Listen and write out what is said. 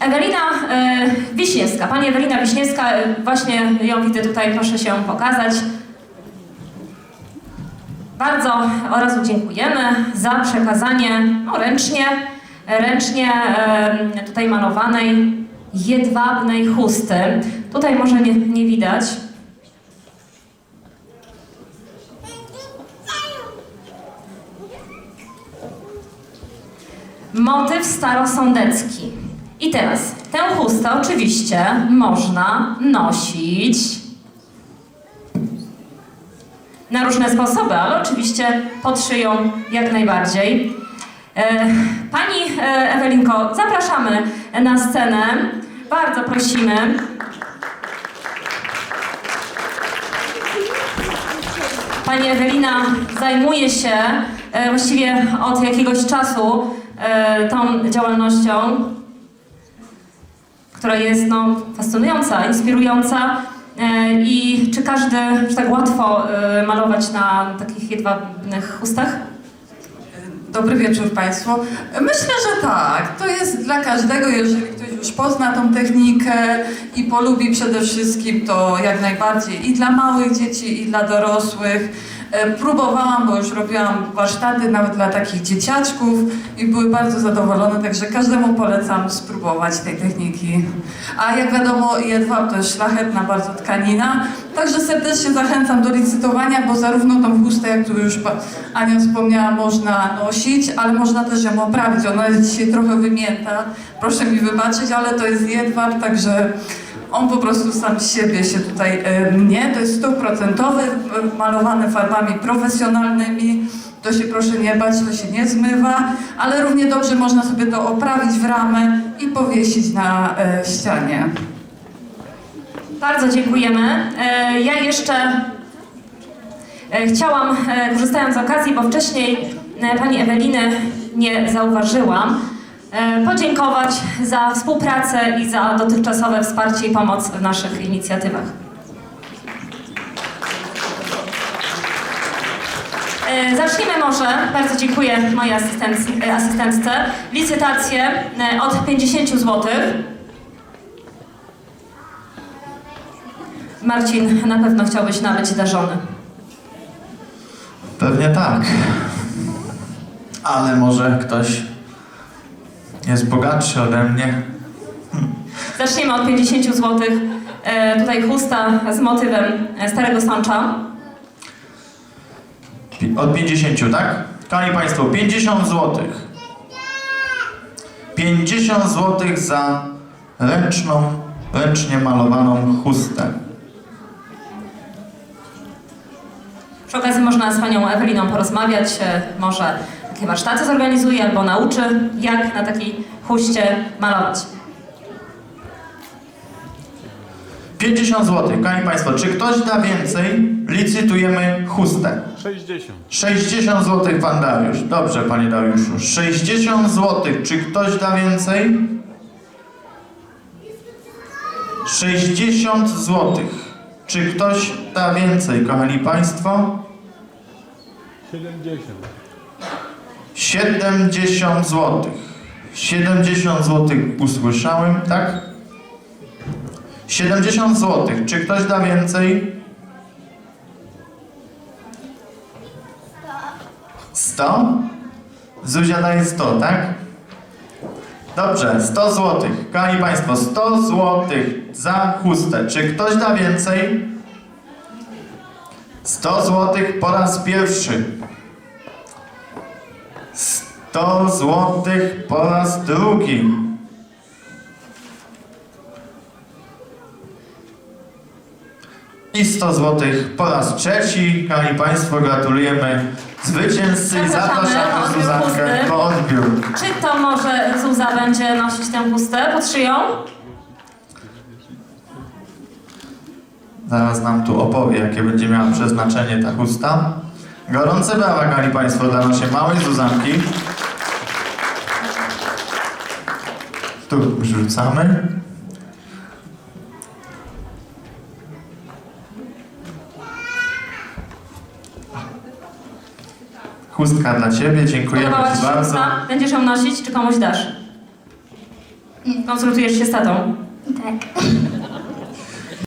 Ewelina e, Wiśniewska. Pani Ewelina Wiśniewska, e, właśnie ją widzę tutaj, proszę się pokazać. Bardzo od razu dziękujemy za przekazanie no, ręcznie, ręcznie tutaj malowanej jedwabnej chusty. Tutaj może nie, nie widać. Motyw starosądecki. I teraz tę chustę oczywiście można nosić na różne sposoby, ale oczywiście pod szyją jak najbardziej. E, Pani e, Ewelinko, zapraszamy na scenę. Bardzo prosimy. Pani Ewelina zajmuje się e, właściwie od jakiegoś czasu tą działalnością, która jest no, fascynująca, inspirująca. E, I czy każdy, czy tak łatwo e, malować na takich jedwabnych chustach? Dobry wieczór Państwu. Myślę, że tak. To jest dla każdego, jeżeli ktoś już pozna tą technikę i polubi przede wszystkim, to jak najbardziej i dla małych dzieci, i dla dorosłych. Próbowałam, bo już robiłam warsztaty nawet dla takich dzieciaczków i były bardzo zadowolone, także każdemu polecam spróbować tej techniki. A jak wiadomo, jedwab to jest szlachetna bardzo tkanina, także serdecznie zachęcam do licytowania, bo zarówno tą chustę, jak tu już Ania wspomniała, można nosić, ale można też ją oprawić. Ona jest dzisiaj trochę wymięta, proszę mi wybaczyć, ale to jest jedwab, także on po prostu sam siebie się tutaj e, mnie. To jest stuprocentowy, e, malowany farbami profesjonalnymi. To się proszę nie bać, to się nie zmywa, ale równie dobrze można sobie to oprawić w ramę i powiesić na e, ścianie. Bardzo dziękujemy. Ja jeszcze chciałam, korzystając z okazji, bo wcześniej pani Eweliny nie zauważyłam, podziękować za współpracę i za dotychczasowe wsparcie i pomoc w naszych inicjatywach. E, Zacznijmy może, bardzo dziękuję mojej asystenc- e, asystentce, licytację e, od 50 zł. Marcin, na pewno chciałbyś nabyć darzony. Pewnie tak. Ale może ktoś jest bogatszy ode mnie. Zaczniemy od 50 zł. E, tutaj chusta z motywem e, Starego. Pi- Od 50, tak? Kochani Państwo, 50 zł. 50 zł za ręczną, ręcznie malowaną chustę. Przy okazji można z panią Eweliną porozmawiać, e, może takie warsztaty zorganizuje albo nauczy, jak na takiej huście malować. 50 zł. Kochani Państwo, czy ktoś da więcej? Licytujemy chustę. 60. 60 zł Pan Dariusz. Dobrze, Panie Dariuszu. 60 zł. Czy ktoś da więcej? 60 zł. Czy ktoś da więcej, kochani Państwo? 70. 70 zł. 70 zł usłyszałem, tak? 70 zł. Czy ktoś da więcej? 100? Zuzia daje 100, tak? Dobrze, 100 zł. Kochani Państwo, 100 zł za chustę. Czy ktoś da więcej? 100 zł po raz pierwszy. 100 złotych po raz drugi. I 100 złotych po raz trzeci. Kochani Państwo, gratulujemy zwycięzcy i Zapraszamy zapraszamy na odbiór Zuzankę po odbiór. Czy to może Zuza będzie nosić tę chustę pod szyją? Zaraz nam tu opowie, jakie będzie miała przeznaczenie ta chusta. Gorące brawa, kochani Państwo, dla naszej małej Zuzanki. Tu wrzucamy. Chustka dla Ciebie, dziękujemy Podobała Ci Ci się bardzo. chusta? Będziesz ją nosić, czy komuś dasz? Konsultujesz się z tatą? Tak.